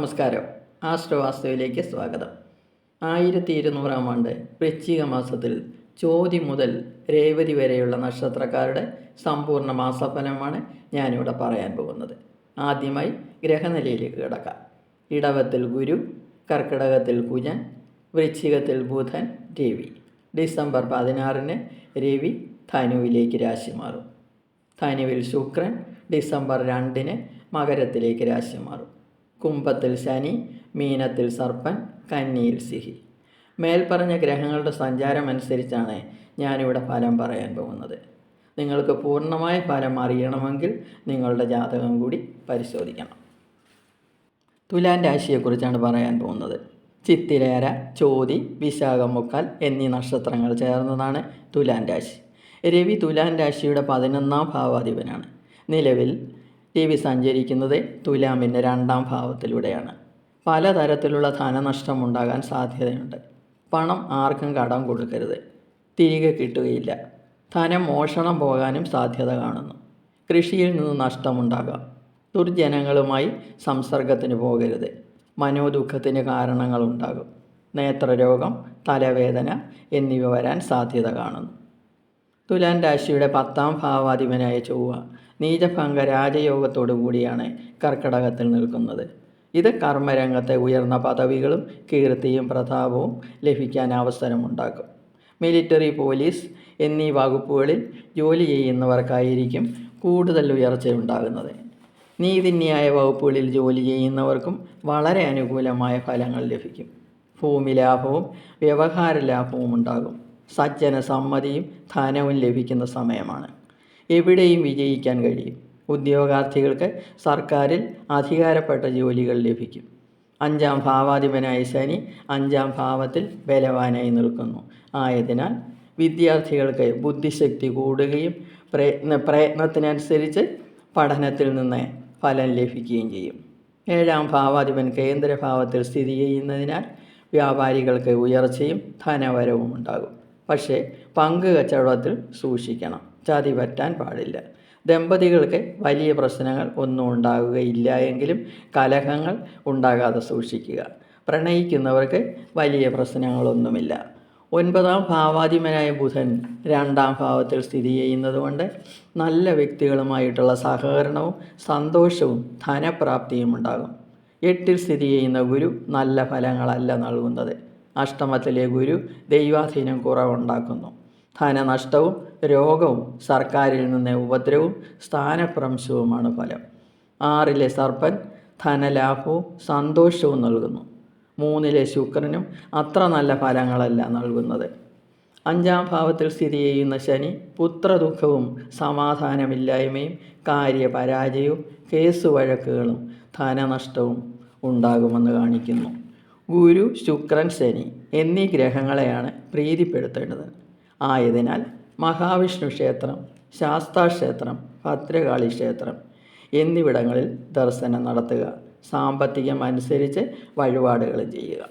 നമസ്കാരം. ആശ്രവാസ്തുവിലേക്ക് സ്വാഗതം. ആയിരത്തി ഇരുന്നൂറാം ആണ്ട് വൃശ്ചിക മാസത്തിൽ ചോതി മുതൽ രേവതി വരെയുള്ള നക്ഷത്രക്കാരുടെ സമ്പൂർണ മാസഫലമാണ് ഞാനിവിടെ പറയാൻ പോകുന്നത്. ആദ്യമായി ഗ്രഹനിലയിലേക്ക് കിടക്കാം. ഇടവത്തിൽ ഗുരു കർക്കിടകത്തിൽ കുജൻ വൃശ്ചികത്തിൽ ബുധൻ രവി. ഡിസംബർ പതിനാറിന് രവി ധനുവിലേക്ക് രാശി മാറും. ധനുവിൽ ശുക്രൻ ഡിസംബർ രണ്ടിന് മകരത്തിലേക്ക് രാശി മാറും. കുംഭത്തിൽ ശനി മീനത്തിൽ സർപ്പൻ കന്നിയിൽ സിഹി. മേൽപ്പറഞ്ഞ ഗ്രഹങ്ങളുടെ സഞ്ചാരം അനുസരിച്ചാണ് ഞാനിവിടെ ഫലം പറയാൻ പോകുന്നത്. നിങ്ങൾക്ക് പൂർണമായ ഫലം അറിയണമെങ്കിൽ നിങ്ങളുടെ ജാതകം കൂടി പരിശോധിക്കണം. തുലാൻ രാശിയെക്കുറിച്ചാണ് പറയാൻ പോകുന്നത്. ചിത്തിരേര ചോതി വിശാഖം മുക്കാൽ എന്നീ നക്ഷത്രങ്ങൾ ചേർന്നതാണ് തുലാൻ രാശി. രവി തുലാൻ രാശിയുടെ പതിനൊന്നാം ഭാവാധിപനാണ്. നിലവിൽ രവി സഞ്ചരിക്കുന്നത് തുലാമിന്റെ രണ്ടാം ഭാവത്തിലൂടെയാണ്. പലതരത്തിലുള്ള ധനനഷ്ടം ഉണ്ടാകാൻ സാധ്യതയുണ്ട്. പണം ആർക്കും കടം കൊടുക്കരുത്. തിരികെ കിട്ടുകയില്ല. ധനം മോഷണം പോകാനും സാധ്യത കാണുന്നു. കൃഷിയിൽ നിന്ന് നഷ്ടമുണ്ടാകാം. ദുർജനങ്ങളുമായി സംസർഗത്തിന് പോകരുത്. മനോദുഃഖത്തിന് കാരണങ്ങളുണ്ടാകും. നേത്രരോഗം തലവേദന എന്നിവ വരാൻ സാധ്യത കാണുന്നു. തുലാൻ രാശിയുടെ പത്താം ഭാവാധിപനായ ചൊവ്വ നീചഭംഗ രാജയോഗത്തോടു കൂടിയാണ് കർക്കടകത്തിൽ നിൽക്കുന്നത്. ഇത് കർമ്മരംഗത്തെ ഉയർന്ന പദവികളും കീർത്തിയും പ്രതാപവും ലഭിക്കാൻ അവസരമുണ്ടാക്കും. മിലിറ്ററി പോലീസ് എന്നീ വകുപ്പുകളിൽ ജോലി ചെയ്യുന്നവർക്കായിരിക്കും കൂടുതൽ ഉയർച്ച ഉയർച്ചയുണ്ടാകുന്നത്. നീതിന്യായ വകുപ്പുകളിൽ ജോലി ചെയ്യുന്നവർക്കും വളരെ അനുകൂലമായ ഫലങ്ങൾ ലഭിക്കും. ഭൂമി ലാഭവും വ്യവഹാര ലാഭവും ഉണ്ടാകും. സജ്ജന സമ്മതിയും ധനവും ലഭിക്കുന്ന സമയമാണ്. എവിടെയും വിജയിക്കാൻ കഴിയും. ഉദ്യോഗാർത്ഥികൾക്ക് സർക്കാരിൽ അധികാരപ്പെട്ട ജോലികൾ ലഭിക്കും. അഞ്ചാം ഭാവാധിപനായ ശനി അഞ്ചാം ഭാവത്തിൽ ബലവാനായി നിൽക്കുന്നു. ആയതിനാൽ വിദ്യാർത്ഥികൾക്ക് ബുദ്ധിശക്തി കൂടുകയും പ്രയത്ന പ്രയത്നത്തിനനുസരിച്ച് പഠനത്തിൽ നിന്ന് ഫലം ലഭിക്കുകയും ചെയ്യും. ഏഴാം ഭാവാധിപൻ കേന്ദ്രഭാവത്തിൽ സ്ഥിതി ചെയ്യുന്നതിനാൽ വ്യാപാരികൾക്ക് ഉയർച്ചയും ധനവരവും ഉണ്ടാകും. പക്ഷേ പങ്ക് കച്ചവടത്തിൽ സൂക്ഷിക്കണം. ചതി പറ്റാൻ പാടില്ല. ദമ്പതികൾക്ക് വലിയ പ്രശ്നങ്ങൾ ഒന്നും ഉണ്ടാകുകയില്ല എങ്കിലും കലഹങ്ങൾ ഉണ്ടാകാതെ സൂക്ഷിക്കുക. പ്രണയിക്കുന്നവർക്ക് വലിയ പ്രശ്നങ്ങളൊന്നുമില്ല. ഒൻപതാം ഭാവാധിപനായ ബുധൻ രണ്ടാം ഭാവത്തിൽ സ്ഥിതി ചെയ്യുന്നതുകൊണ്ട് നല്ല വ്യക്തികളുമായിട്ടുള്ള സഹകരണവും സന്തോഷവും ധനപ്രാപ്തിയും ഉണ്ടാകും. എട്ടിൽ സ്ഥിതി ചെയ്യുന്ന ഗുരു നല്ല ഫലങ്ങളല്ല നൽകുന്നത്. അഷ്ടമത്തിലെ ഗുരു ദൈവാധീനം കുറവുണ്ടാക്കുന്നു. ധനനഷ്ടവും രോഗവും സർക്കാരിൽ നിന്ന് ഉപദ്രവവും സ്ഥാനഭ്രംശവുമാണ് ഫലം. ആറിലെ സർപ്പൻ ധനലാഭവും സന്തോഷവും നൽകുന്നു. മൂന്നിലെ ശുക്രനും അത്ര നല്ല ഫലങ്ങളല്ല നൽകുന്നത്. അഞ്ചാം ഭാവത്തിൽ സ്ഥിതി ചെയ്യുന്ന ശനി പുത്രദുഃഖവും സമാധാനമില്ലായ്മയും കാര്യപരാജയവും കേസ് വഴക്കുകളും ധനനഷ്ടവും ഉണ്ടാകുമെന്ന് കാണിക്കുന്നു. ഗുരു ശുക്രൻ ശനി എന്നീ ഗ്രഹങ്ങളെയാണ് പ്രീതിപ്പെടുത്തേണ്ടത്. ആയതിനാൽ മഹാവിഷ്ണു ക്ഷേത്രം ശാസ്താക്ഷേത്രം ഭദ്രകാളി ക്ഷേത്രം എന്നിവിടങ്ങളിൽ ദർശനം നടത്തുക. സാമ്പത്തികം അനുസരിച്ച് വഴിപാടുകൾ ചെയ്യുക.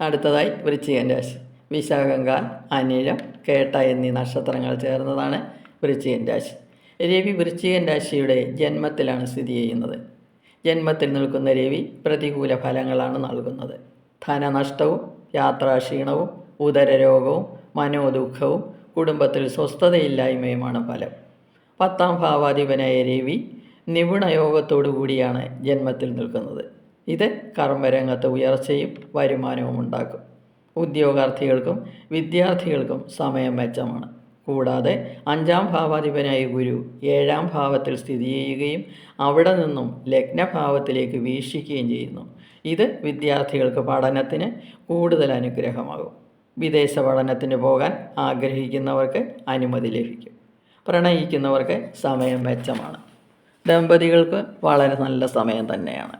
അടുത്തതായി വൃശ്ചികൻ രാശി. വിശാഖങ്കാൽ അനിഴം കേട്ട എന്നീ നക്ഷത്രങ്ങൾ ചേർന്നതാണ് വൃശ്ചികൻ രാശി. രവി വൃശ്ചികൻ രാശിയുടെ ജന്മത്തിലാണ് സ്ഥിതി ചെയ്യുന്നത്. ജന്മത്തിൽ നിൽക്കുന്ന രവി പ്രതികൂല ഫലങ്ങളാണ് നൽകുന്നത്. ധനനഷ്ടവും യാത്രാക്ഷീണവും ഉദരരോഗവും മനോദുഃഖവും കുടുംബത്തിൽ സ്വസ്ഥതയില്ലായ്മയുമാണ് ഫലം. പത്താം ഭാവാധിപനായ രവി നിപുണയോഗത്തോടു കൂടിയാണ് ജന്മത്തിൽ നിൽക്കുന്നത്. ഇത് കർമ്മരംഗത്ത് ഉയർച്ചയും വരുമാനവും ഉണ്ടാക്കും. ഉദ്യോഗാർത്ഥികൾക്കും വിദ്യാർത്ഥികൾക്കും സമയം മെച്ചമാണ്. കൂടാതെ അഞ്ചാം ഭാവാധിപനായ ഗുരു ഏഴാം ഭാവത്തിൽ സ്ഥിതി ചെയ്യുകയും അവിടെ നിന്നും ലഗ്നഭാവത്തിലേക്ക് വീക്ഷിക്കുകയും ചെയ്യുന്നു. ഇത് വിദ്യാർത്ഥികൾക്ക് പഠനത്തിന് കൂടുതൽ അനുഗ്രഹമാകും. വിദേശ പഠനത്തിന് പോകാൻ ആഗ്രഹിക്കുന്നവർക്ക് അനുമതി ലഭിക്കും. പ്രണയിക്കുന്നവർക്ക് സമയം മെച്ചമാണ്. ദമ്പതികൾക്ക് വളരെ നല്ല സമയം തന്നെയാണ്.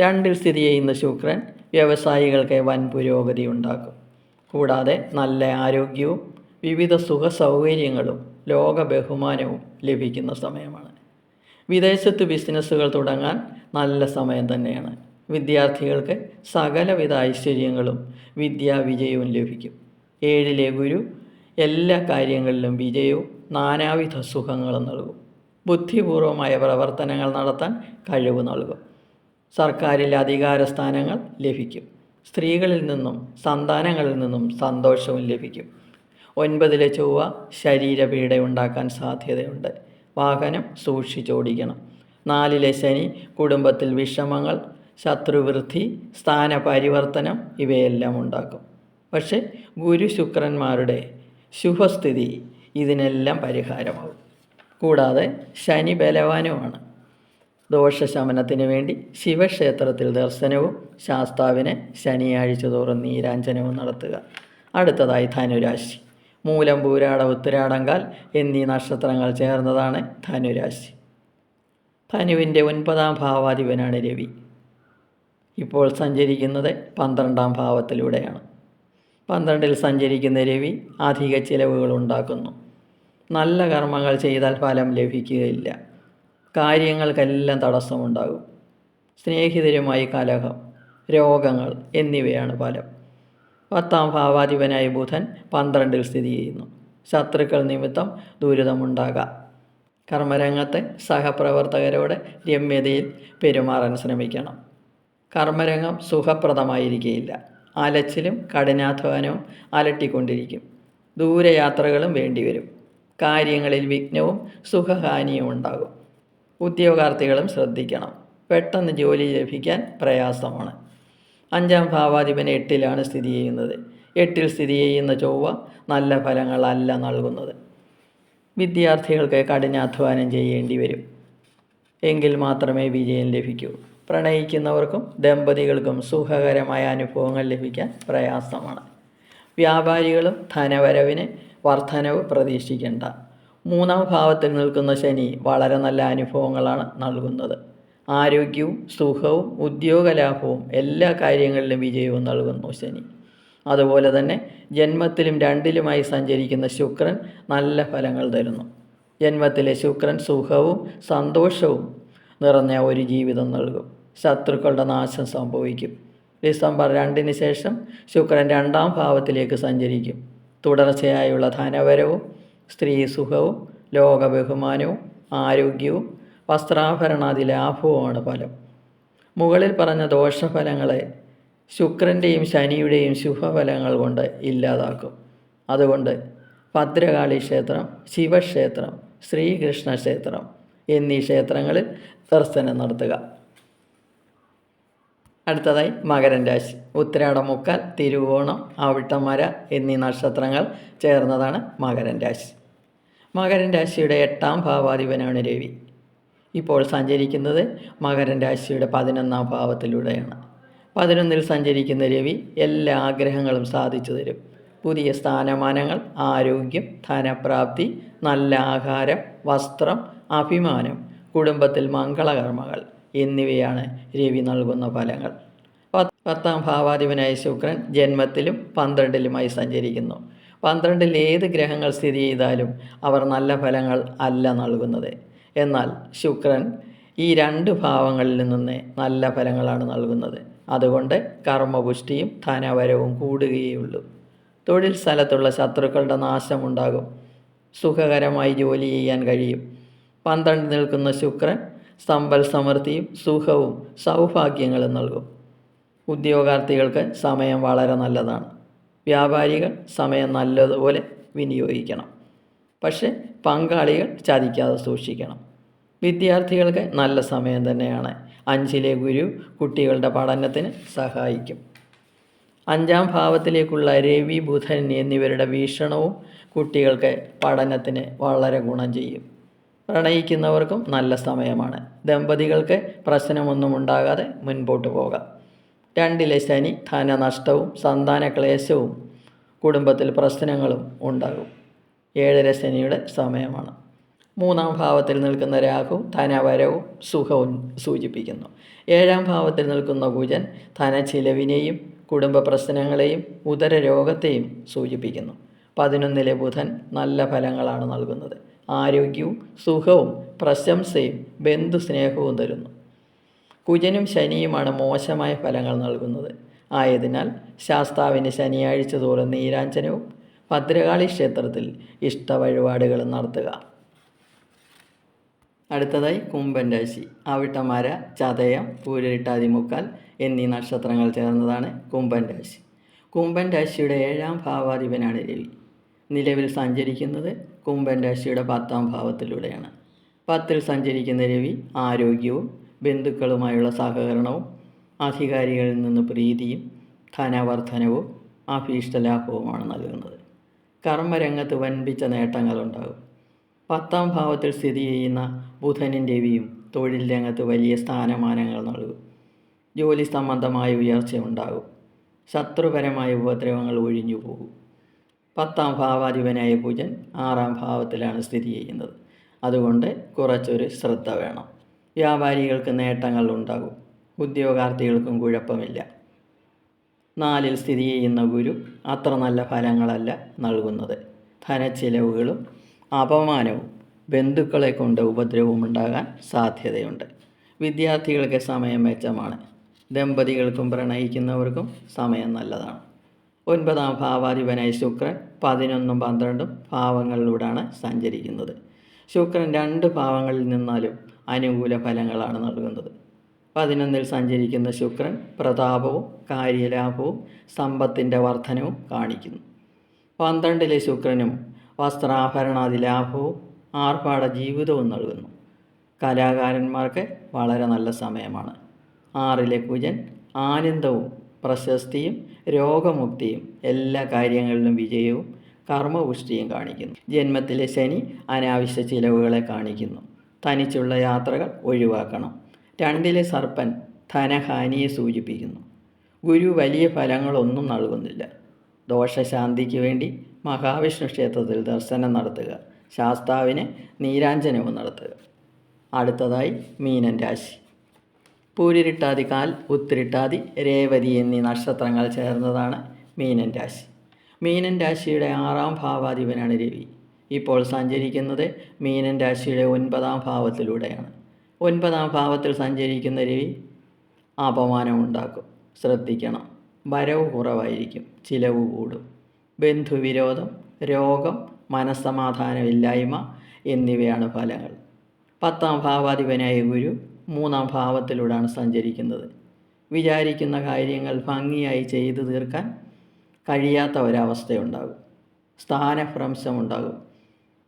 രണ്ടിൽ സ്ഥിതി ചെയ്യുന്ന ശുക്രൻ വ്യവസായികൾക്ക് വൻ പുരോഗതി ഉണ്ടാക്കും. കൂടാതെ നല്ല ആരോഗ്യവും വിവിധ സുഖ സൗകര്യങ്ങളും ലോക ബഹുമാനവും ലഭിക്കുന്ന സമയമാണ്. വിദേശത്ത് ബിസിനസ്സുകൾ തുടങ്ങാൻ നല്ല സമയം തന്നെയാണ്. വിദ്യാർത്ഥികൾക്ക് സകലവിധ ഐശ്വര്യങ്ങളും വിദ്യാവിജയവും ലഭിക്കും. ഏഴിലെ ഗുരു എല്ലാ കാര്യങ്ങളിലും വിജയവും നാനാവിധ സുഖങ്ങളും നൽകും. ബുദ്ധിപൂർവമായ പ്രവർത്തനങ്ങൾ നടത്താൻ കഴിവ് നൽകും. സർക്കാരിൽ അധികാര സ്ഥാനങ്ങൾ ലഭിക്കും. സ്ത്രീകളിൽ നിന്നും സന്താനങ്ങളിൽ നിന്നും സന്തോഷവും ലഭിക്കും. ഒൻപതിലെ ചൊവ്വ ശരീരപീഡ ഉണ്ടാക്കാൻ സാധ്യതയുണ്ട്. വാഹനം സൂക്ഷിച്ചോടിക്കണം. നാലിലെ ശനി കുടുംബത്തിൽ വിഷമങ്ങൾ ശത്രുവൃദ്ധി സ്ഥാനപരിവർത്തനം ഇവയെല്ലാം ഉണ്ടാക്കും. പക്ഷേ ഗുരു ശുക്രന്മാരുടെ ശുഭസ്ഥിതി ഇതിനെല്ലാം പരിഹാരമാകും. കൂടാതെ ശനി ബലവാനുമാണ്. ദോഷശമനത്തിന് വേണ്ടി ശിവക്ഷേത്രത്തിൽ ദർശനവും ശാസ്താവിനെ ശനിയാഴ്ച തോറും നീരാഞ്ജനവും നടത്തുക. അടുത്തതായി ധനുരാശി. മൂലം പൂരാട ഉത്തരാടങ്കാൽ എന്നീ നക്ഷത്രങ്ങൾ ചേർന്നതാണ് ധനുരാശി. ധനുവിന്റെ ഒൻപതാം ഭാവാധിപനാണ് രവി. ഇപ്പോൾ സഞ്ചരിക്കുന്നത് പന്ത്രണ്ടാം ഭാവത്തിലൂടെയാണ്. പന്ത്രണ്ടിൽ സഞ്ചരിക്കുന്ന രവി അധിക ചിലവുകൾ ഉണ്ടാക്കുന്നു. നല്ല കർമ്മങ്ങൾ ചെയ്താൽ ഫലം ലഭിക്കുകയില്ല. കാര്യങ്ങൾക്കെല്ലാം തടസ്സമുണ്ടാകും. സ്നേഹിതരുമായി കലഹം രോഗങ്ങൾ എന്നിവയാണ് ഫലം. പത്താം ഭാവാധിപനായ ബുധൻ പന്ത്രണ്ടിൽ സ്ഥിതി ചെയ്യുന്നു. ശത്രുക്കൾ നിമിത്തം ദുരിതമുണ്ടാകാം. കർമ്മരംഗത്തെ സഹപ്രവർത്തകരോട് രമ്യതയിൽ പെരുമാറാൻ ശ്രമിക്കണം. കർമ്മരംഗം സുഖപ്രദമായിരിക്കുകയില്ല അലച്ചിലും കഠിനാധ്വാനവും അലട്ടിക്കൊണ്ടിരിക്കും. ദൂരയാത്രകളും വേണ്ടിവരും. കാര്യങ്ങളിൽ വിഘ്നവും സുഖഹാനിയും ഉണ്ടാകും. ഉദ്യോഗാർത്ഥികളും ശ്രദ്ധിക്കണം. പെട്ടെന്ന് ജോലി ലഭിക്കാൻ പ്രയാസമാണ്. അഞ്ചാം ഭാവാധിപൻ എട്ടിലാണ് സ്ഥിതി ചെയ്യുന്നത്. എട്ടിൽ സ്ഥിതി ചെയ്യുന്ന ചൊവ്വ നല്ല ഫലങ്ങളല്ല നൽകുന്നത്. വിദ്യാർത്ഥികൾക്ക് കഠിനാധ്വാനം ചെയ്യേണ്ടി വരും എങ്കിൽ മാത്രമേ വിജയം ലഭിക്കൂ. പ്രണയിക്കുന്നവർക്കും ദമ്പതികൾക്കും സുഖകരമായ അനുഭവങ്ങൾ ലഭിക്കാൻ പ്രയാസമാണ്. വ്യാപാരികളും ധനവരവിന് വർധനവ് പ്രതീക്ഷിക്കേണ്ട. മൂന്നാം ഭാവത്തിൽ നിൽക്കുന്ന ശനി വളരെ നല്ല അനുഭവങ്ങളാണ് നൽകുന്നത്. ആരോഗ്യവും സുഖവും ഉദ്യോഗലാഭവും എല്ലാ കാര്യങ്ങളിലും വിജയവും നൽകുന്നു ശനി. അതുപോലെ തന്നെ ജന്മത്തിലും രണ്ടിലുമായി സഞ്ചരിക്കുന്ന ശുക്രൻ നല്ല ഫലങ്ങൾ തരുന്നു. ജന്മത്തിലെ ശുക്രൻ സുഖവും സന്തോഷവും നിറഞ്ഞ ഒരു ജീവിതം നൽകും. ശത്രുക്കളുടെ നാശം സംഭവിക്കും. ഡിസംബർ രണ്ടിന് ശേഷം ശുക്രൻ രണ്ടാം ഭാവത്തിലേക്ക് സഞ്ചരിക്കും. തുടർച്ചയായുള്ള ധനവരവും സ്ത്രീ സുഖവും ലോക ബഹുമാനവും ആരോഗ്യവും വസ്ത്രാഭരണാദി ലാഭവുമാണ് ഫലം. മുകളിൽ പറഞ്ഞ ദോഷഫലങ്ങളെ ശുക്രന്റെയും ശനിയുടെയും ശുഭഫലങ്ങൾ കൊണ്ട് ഇല്ലാതാക്കും. അതുകൊണ്ട് ഭദ്രകാളി ക്ഷേത്രം ശിവക്ഷേത്രം ശ്രീകൃഷ്ണ ക്ഷേത്രം എന്നീ ക്ഷേത്രങ്ങളിൽ ദർശനം നടത്തുക. അടുത്തതായി മകരൻ രാശി. ഉത്തരാടമുക്കാൽ തിരുവോണം ആവിട്ടമര എന്നീ നക്ഷത്രങ്ങൾ ചേർന്നതാണ് മകരൻ രാശി. മകരൻ രാശിയുടെ എട്ടാം ഭാവാധിപനാണ് രവി. ഇപ്പോൾ സഞ്ചരിക്കുന്നത് മകരൻ രാശിയുടെ പതിനൊന്നാം ഭാവത്തിലൂടെയാണ്. പതിനൊന്നിൽ സഞ്ചരിക്കുന്ന രവി എല്ലാ ആഗ്രഹങ്ങളും സാധിച്ചു തരും. പുതിയ സ്ഥാനമാനങ്ങൾ ആരോഗ്യം ധനപ്രാപ്തി നല്ല ആഹാരം വസ്ത്രം അഭിമാനം കുടുംബത്തിൽ മംഗളകർമ്മങ്ങൾ എന്നിവയാണ് രവി നൽകുന്ന ഫലങ്ങൾ. പത്ത് ഭാവാധിപനായ ശുക്രൻ ജന്മത്തിലും പന്ത്രണ്ടിലുമായി സഞ്ചരിക്കുന്നു. പന്ത്രണ്ടിൽ ഏത് ഗ്രഹങ്ങൾ സ്ഥിതി ചെയ്താലും അവർ നല്ല ഫലങ്ങൾ അല്ല നൽകുന്നത്. എന്നാൽ ശുക്രൻ ഈ രണ്ട് ഭാവങ്ങളിൽ നിന്ന് നല്ല ഫലങ്ങളാണ് നൽകുന്നത്. അതുകൊണ്ട് കർമ്മപുഷ്ടിയും ധനവരവും കൂടുകയുള്ളൂ തൊഴിൽ സ്ഥലത്തുള്ള ശത്രുക്കളുടെ നാശമുണ്ടാകും. സുഖകരമായി ജോലി ചെയ്യാൻ കഴിയും. പന്ത്രണ്ട് നിൽക്കുന്ന ശുക്രൻ സമ്പൽ സമൃദ്ധിയും സുഖവും സൗഭാഗ്യങ്ങളും നൽകും. ഉദ്യോഗാർത്ഥികൾക്ക് സമയം വളരെ നല്ലതാണ്. വ്യാപാരികൾ സമയം നല്ലതുപോലെ വിനിയോഗിക്കണം. പക്ഷേ പങ്കാളികൾ ചതിക്കാതെ സൂക്ഷിക്കണം. വിദ്യാർത്ഥികൾക്ക് നല്ല സമയം തന്നെയാണ്. അഞ്ചിലെ ഗുരു കുട്ടികളുടെ പഠനത്തിന് സഹായിക്കും. അഞ്ചാം ഭാവത്തിലേക്കുള്ള രവി ബുധൻ എന്നിവരുടെ വീക്ഷണവും കുട്ടികൾക്ക് പഠനത്തിന് വളരെ ഗുണം ചെയ്യും. പ്രണയിക്കുന്നവർക്കും നല്ല സമയമാണ്. ദമ്പതികൾക്ക് പ്രശ്നമൊന്നും ഉണ്ടാകാതെ മുൻപോട്ട് പോകാം. രണ്ടിലെ ശനി ധനനഷ്ടവും സന്താന ക്ലേശവും കുടുംബത്തിൽ പ്രശ്നങ്ങളും ഉണ്ടാകും. ഏഴര ശനിയുടെ സമയമാണ്. മൂന്നാം ഭാവത്തിൽ നിൽക്കുന്ന രാഹു ധനവരവും സുഖവും സൂചിപ്പിക്കുന്നു. ഏഴാം ഭാവത്തിൽ നിൽക്കുന്ന കുജൻ ധനച്ചിലവിനെയും കുടുംബ പ്രശ്നങ്ങളെയും ഉദര രോഗത്തെയും സൂചിപ്പിക്കുന്നു. പതിനൊന്നിലെ ബുധൻ നല്ല ഫലങ്ങളാണ് നൽകുന്നത്. ആരോഗ്യവും സുഖവും പ്രശംസയും ബന്ധുസ്നേഹവും തരുന്നു. കുജനും ശനിയുമാണ് മോശമായ ഫലങ്ങൾ നൽകുന്നത്. ആയതിനാൽ ശാസ്താവിന് ശനിയാഴ്ച തോറും നീരാഞ്ജനവും ഭദ്രകാളി ക്ഷേത്രത്തിൽ ഇഷ്ടവഴിപാടുകളും നടത്തുക. അടുത്തതായി കുംഭൻ രാശി. അവിട്ടമര ചതയം പൂരിട്ടാതിമുക്കാൽ എന്നീ നക്ഷത്രങ്ങൾ ചേർന്നതാണ് കുംഭൻ രാശി. കുംഭൻ രാശിയുടെ ഏഴാം ഭാവാധിപനാണ് രവി. നിലവിൽ സഞ്ചരിക്കുന്നത് കുംഭൻ രാശിയുടെ പത്താം ഭാവത്തിലൂടെയാണ്. പത്തിൽ സഞ്ചരിക്കുന്ന രവി ആരോഗ്യവും ബന്ധുക്കളുമായുള്ള സഹകരണവും അധികാരികളിൽ നിന്ന് പ്രീതിയും ധനവർദ്ധനവും അഭീഷ്ടലാഭവുമാണ് നൽകുന്നത്. കർമ്മരംഗത്ത് വൻപിച്ച നേട്ടങ്ങളുണ്ടാകും. പത്താം ഭാവത്തിൽ സ്ഥിതി ചെയ്യുന്ന ബുധനും രവിയും തൊഴിൽ രംഗത്ത് വലിയ സ്ഥാനമാനങ്ങൾ നൽകും. ജോലി സംബന്ധമായ ഉയർച്ച ഉണ്ടാകും ശത്രുപരമായ ഉപദ്രവങ്ങൾ ഒഴിഞ്ഞു പോകും പത്താം ഭാവാധിപനായ പൂജൻ ആറാം ഭാവത്തിലാണ് സ്ഥിതി ചെയ്യുന്നത്. അതുകൊണ്ട് കുറച്ചൊരു ശ്രദ്ധ വേണം. വ്യാപാരികൾക്ക് നേട്ടങ്ങൾ ഉണ്ടാകും. ഉദ്യോഗാർത്ഥികൾക്കും കുഴപ്പമില്ല. നാലിൽ സ്ഥിതി ചെയ്യുന്ന ഗുരു അത്ര നല്ല ഫലങ്ങളല്ല നൽകുന്നത്. ധനച്ചിലവുകളും അപമാനവും ബന്ധുക്കളെ കൊണ്ട് ഉപദ്രവവും ഉണ്ടാകാൻ സാധ്യതയുണ്ട്. വിദ്യാർത്ഥികൾക്ക് സമയം മെച്ചമാണ്. ദമ്പതികൾക്കും പ്രണയിക്കുന്നവർക്കും സമയം നല്ലതാണ്. ഒൻപതാം ഭാവാധിപനായ ശുക്രൻ പതിനൊന്നും പന്ത്രണ്ടും ഭാവങ്ങളിലൂടെയാണ് സഞ്ചരിക്കുന്നത്. ശുക്രൻ രണ്ട് ഭാവങ്ങളിൽ നിന്നാലും അനുകൂല ഫലങ്ങളാണ് നൽകുന്നത്. പതിനൊന്നിൽ സഞ്ചരിക്കുന്ന ശുക്രൻ പ്രതാപവും കാര്യലാഭവും സമ്പത്തിന്റെ വർധനവും കാണിക്കുന്നു. പന്ത്രണ്ടിലെ ശുക്രനും വസ്ത്രാഭരണാദി ലാഭവും ആർഭാട ജീവിതവും നൽകുന്നു. കലാകാരന്മാർക്ക് വളരെ നല്ല സമയമാണ്. ആറിലെ കുജൻ ആനന്ദവും പ്രശസ്തിയും രോഗമുക്തിയും എല്ലാ കാര്യങ്ങളിലും വിജയവും കർമ്മപുഷ്ടിയും കാണിക്കുന്നു. ജന്മത്തിലെ ശനി അനാവശ്യ ചിലവുകളെ കാണിക്കുന്നു. തനിച്ചുള്ള യാത്രകൾ ഒഴിവാക്കണം. രണ്ടിലെ സർപ്പൻ ധനഹാനിയെ സൂചിപ്പിക്കുന്നു. ഗുരു വലിയ ഫലങ്ങളൊന്നും നൽകുന്നില്ല. ദോഷശാന്തിക്ക് വേണ്ടി മഹാവിഷ്ണു ക്ഷേത്രത്തിൽ ദർശനം നടത്തുക ശാസ്താവിന് നീരാഞ്ജനവും നടത്തുക. അടുത്തതായി മീനൻ രാശി. പൂരിട്ടാതി കാൽ ഉത്തിരിട്ടാതി രേവതി എന്നീ നക്ഷത്രങ്ങൾ ചേർന്നതാണ് മീനൻ രാശി. മീനൻ രാശിയുടെ ആറാം ഭാവാധിപനാണ് രവി. ഇപ്പോൾ സഞ്ചരിക്കുന്നത് മീനൻ രാശിയുടെ ഒൻപതാം ഭാവത്തിലൂടെയാണ്. ഒൻപതാം ഭാവത്തിൽ സഞ്ചരിക്കുന്ന രവി അപമാനം ഉണ്ടാക്കും ശ്രദ്ധിക്കണം വരവ് കുറവായിരിക്കും ചിലവ് കൂടും. ബന്ധുവിരോധം രോഗം മനസ്സമാധാനമില്ലായ്മ എന്നിവയാണ് ഫലങ്ങൾ. പത്താം ഭാവാധിപനായ ഗുരു മൂന്നാം ഭാവത്തിലൂടെയാണ് സഞ്ചരിക്കുന്നത്. വിചാരിക്കുന്ന കാര്യങ്ങൾ ഭംഗിയായി ചെയ്തു തീർക്കാൻ കഴിയാത്ത ഒരവസ്ഥയുണ്ടാകും സ്ഥാനഭ്രംശമുണ്ടാകും.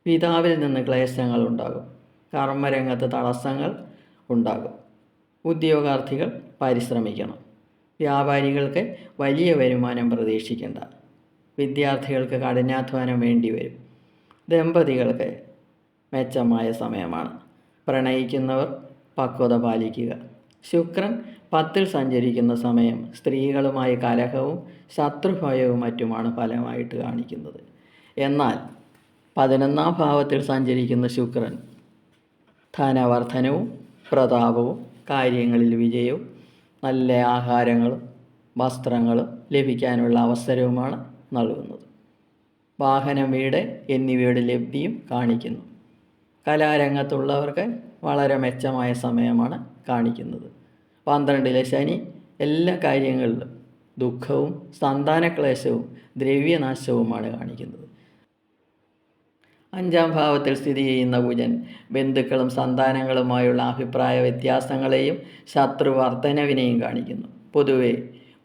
പിതാവിൽ നിന്ന് ക്ലേശങ്ങൾ ഉണ്ടാകും. കർമ്മരംഗത്ത് തടസ്സങ്ങൾ ഉണ്ടാകും. ഉദ്യോഗാർത്ഥികൾ പരിശ്രമിക്കണം. വ്യാപാരികൾക്ക് വലിയ വരുമാനം പ്രതീക്ഷിക്കേണ്ട. വിദ്യാർത്ഥികൾക്ക് കഠിനാധ്വാനം വേണ്ടി വരും. ദമ്പതികൾക്ക് മെച്ചമായ സമയമാണ്. പ്രണയിക്കുന്നവർ പക്വത പാലിക്കുക. ശുക്രൻ പത്തിൽ സഞ്ചരിക്കുന്ന സമയം സ്ത്രീകളുമായി കലഹവും ശത്രുഭയവും മറ്റുമാണ് ഫലമായിട്ട് കാണിക്കുന്നത്. എന്നാൽ പതിനൊന്നാം ഭാവത്തിൽ സഞ്ചരിക്കുന്ന ശുക്രൻ ധനവർദ്ധനവും പ്രതാപവും കാര്യങ്ങളിൽ വിജയവും നല്ല ആഹാരങ്ങളും വസ്ത്രങ്ങളും ലഭിക്കാനുള്ള അവസരവുമാണ് നൽകുന്നത്. വാഹനം വീട് എന്നിവയുടെ ലഭ്യം കാണിക്കുന്നു. കലാരംഗത്തുള്ളവർക്ക് വളരെ മെച്ചമായ സമയമാണ് കാണിക്കുന്നത്. പന്ത്രണ്ടിലെ ശനി എല്ലാ കാര്യങ്ങളിലും ദുഃഖവും സന്താനക്ലേശവും ദ്രവ്യനാശവുമാണ് കാണിക്കുന്നത്. അഞ്ചാം ഭാവത്തിൽ സ്ഥിതി ചെയ്യുന്ന കുജൻ ബന്ധുക്കളും സന്താനങ്ങളുമായുള്ള അഭിപ്രായ വ്യത്യാസങ്ങളെയും ശത്രുവർദ്ധനവിനെയും കാണിക്കുന്നു. പൊതുവെ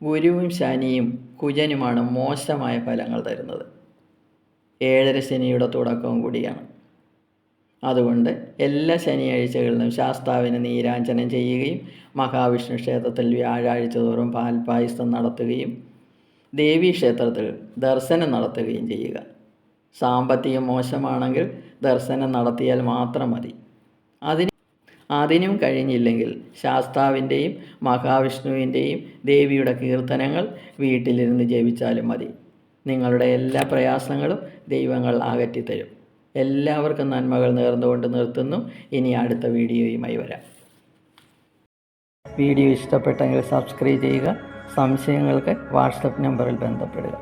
ഗുരുവും ശനിയും കുജനുമാണ് മോശമായ ഫലങ്ങൾ തരുന്നത്. ഏഴര ശനിയുടെ തുടക്കവും കൂടിയാണ്. അതുകൊണ്ട് എല്ലാ ശനിയാഴ്ചകളിലും ശാസ്താവിന് നീരാഞ്ജനം ചെയ്യുകയും മഹാവിഷ്ണു ക്ഷേത്രത്തിൽ വ്യാഴാഴ്ച തോറും പാൽപായസം നടത്തുകയും ദേവീ ക്ഷേത്രത്തിൽ ദർശനം നടത്തുകയും ചെയ്യുക. സാമ്പത്തികം മോശമാണെങ്കിൽ ദർശനം നടത്തിയാൽ മാത്രം മതി. അതിന് അതിനും കഴിഞ്ഞില്ലെങ്കിൽ ശാസ്താവിന്റെയും മഹാവിഷ്ണുവിന്റെയും ദേവിയുടെ കീർത്തനങ്ങൾ വീട്ടിലിരുന്ന് ജപിച്ചാലും മതി. നിങ്ങളുടെ എല്ലാ പ്രയാസങ്ങളും ദൈവങ്ങൾ അകറ്റിത്തരും. എല്ലാവർക്കും നന്മകൾ നേർന്നുകൊണ്ട് നിർത്തുന്നു. ഇനി അടുത്ത വീഡിയോയുമായി വരാം. വീഡിയോ ഇഷ്ടപ്പെട്ടെങ്കിൽ സബ്സ്ക്രൈബ് ചെയ്യുക. സംശയങ്ങൾക്ക് വാട്സപ്പ് നമ്പറിൽ ബന്ധപ്പെടുക.